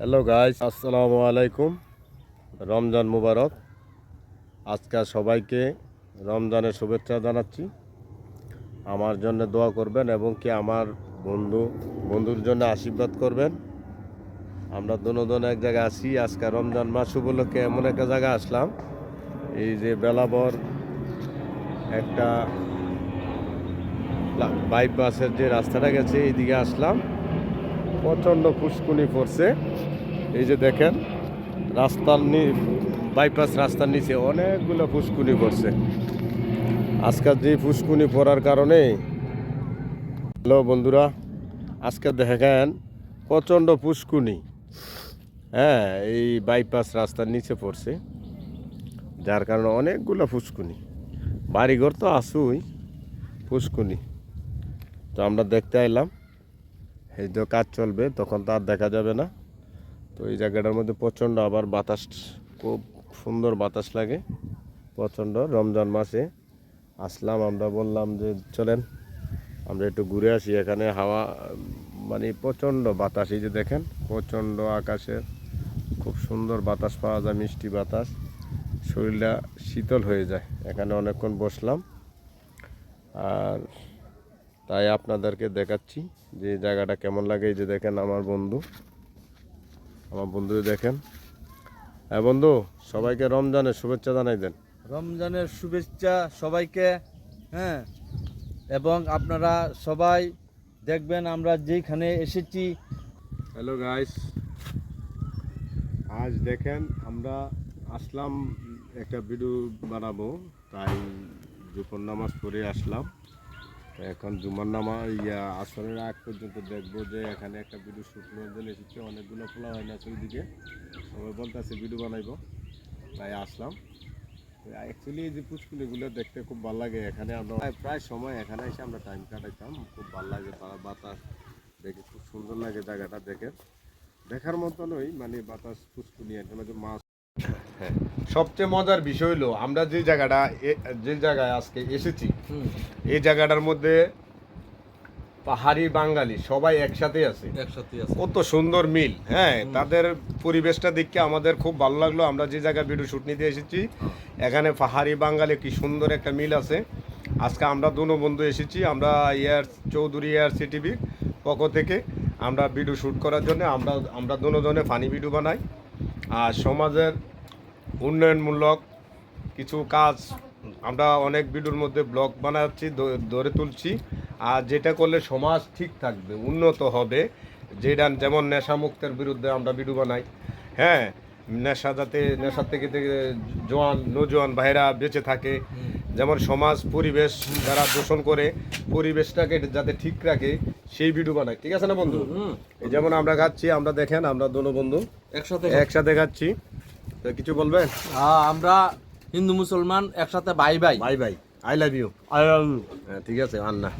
Hello guys আসসালামু আলাইকুম রমজান মুবারক আজকে সবাইকে রমজানের শুভেচ্ছা জানাচ্ছি। আমার জন্য দোয়া করবেন এবং কি আমার বন্ধু, বন্ধুর জন্য আশীর্বাদ করবেন। আমরা দুজন এক জায়গায় আসি আজকে রমজান মাস উপলক্ষে এমন একটা জায়গায় আসলাম। এই যে বেলাবর একটা বাইপাসের যে রাস্তাটা গেছে, এইদিকে আসলাম। প্রচণ্ড ফুসকুনি পড়ছে। এই যে দেখেন, রাস্তার নি বাইপাস রাস্তার নিচে অনেকগুলো ফুসকুনি পড়ছে। আজকাল যে ফুসকুনি পড়ার কারণে হ্যালো বন্ধুরা, আজকে দেখেন প্রচণ্ড ফুসকুনি হ্যাঁ এই বাইপাস রাস্তার নিচে পড়ছে, যার কারণে অনেকগুলো ফুসকুনি বাড়িঘর তো আসুই ফুসকুনি তো আমরা দেখতে এলাম এই যে কাজ চলবে, তখন তো আর দেখা যাবে না। তো এই জায়গাটার মধ্যে প্রচণ্ড আবার বাতাস, খুব সুন্দর বাতাস লাগে। প্রচণ্ড রমজান মাসে। আসলাম, আমরা বললাম যে, চলেন, আমরা একটু ঘুরে আসি। এখানে হাওয়া মানে প্রচণ্ড বাতাস, এই যে দেখেন, প্রচণ্ড আকাশের, খুব সুন্দর বাতাস পাওয়া যায়, মিষ্টি বাতাস। শরীরটা শীতল হয়ে যায়। এখানে অনেকক্ষণ বসলাম। আর তাই আপনাদেরকে দেখাচ্ছি যে জায়গাটা কেমন লাগে। এই যে দেখেন আমার বন্ধু আমার বন্ধু দেখেন। হ্যাঁ বন্ধু সবাইকে রমজানের শুভেচ্ছা জানাই দেন। রমজানের শুভেচ্ছা সবাইকে হ্যাঁ এবং আপনারা সবাই দেখবেন আমরা যেখানে এসেছি। হ্যালো গাইস আজ দেখেন আমরা আসলাম একটা ভিডিও বানাবো। তাই দুপুর নামাজ পড়ে আসলাম। এখন জুমার নামা, ইয়া, আসরের আগ পর্যন্ত দেখব যে এখানে একটা ভিডিও শ্যুট করার জন্য এসেছে, অনেকগুলো খোলা হয় না ওইদিকে। সবাই বলতেছে ভিডিও বানাইবো। তাই আসলাম। অ্যাকচুয়ালি এই যে পুষ্কুলিগুলো দেখতে খুব ভালো লাগে। এখানে আমরা প্রায়- সময় এখানে এসে আমরা টাইম কাটাইতাম। খুব ভালো লাগে তারা বাতাস দেখে, খুব সুন্দর লাগে জায়গাটা দেখে। দেখার মতনই মানে বাতাস পুষ্কুলি যে মাছ হ্যাঁ সবচেয়ে মজার বিষয় হলো আমরা যে জায়গাটা যে জায়গায় আজকে এসেছি এই জায়গাটার মধ্যে পাহাড়ি বাঙালি সবাই একসাথে আছে। কত সুন্দর মিল হ্যাঁ তাদের পরিবেশটা দেখে আমাদের খুব ভালো লাগল। আমরা যে জায়গায় ভিডিও শুট নিতে এসেছি এখানে পাহাড়ি বাঙালি কি সুন্দর একটা মিল আছে। আজকে আমরা দুনো বন্ধু এসেছি আমরা এয়ার চৌধুরী এয়ার সিটিভির পক্ষ থেকে আমরা ভিডিও শ্যুট করার জন্য আমরা আমরা দুজনে ফানি ভিডিও বানাই। আর সমাজের উন্নয়নমূলক কিছু কাজ আমরা অনেক ভিডিওর মধ্যে ব্লগ বানাচ্ছি ধরে তুলছি। আর যেটা করলে সমাজ ঠিক থাকবে উন্নত হবে যেটা যেমন নেশামুক্তের বিরুদ্ধে আমরা ভিডিও বানাই। হ্যাঁ নেশা যাতে নেশার থেকে জোয়ান নজোয়ান ভাইরা বেঁচে থাকে। যেমন সমাজ পরিবেশ যারা দূষণ করে পরিবেশটাকে যাতে ঠিক রাখে সেই ভিডিও বানাই। ঠিক আছে না বন্ধু? এই যেমন আমরা খাচ্ছি আমরা দেখেন আমরা দোনো বন্ধু একসাথে একসাথে খাচ্ছি। কিছু বলবেন? হ্যাঁ, আমরা হিন্দু মুসলমান একসাথে bye bye. Bye bye. I love you I হ্যাঁ ঠিক আছে আন্না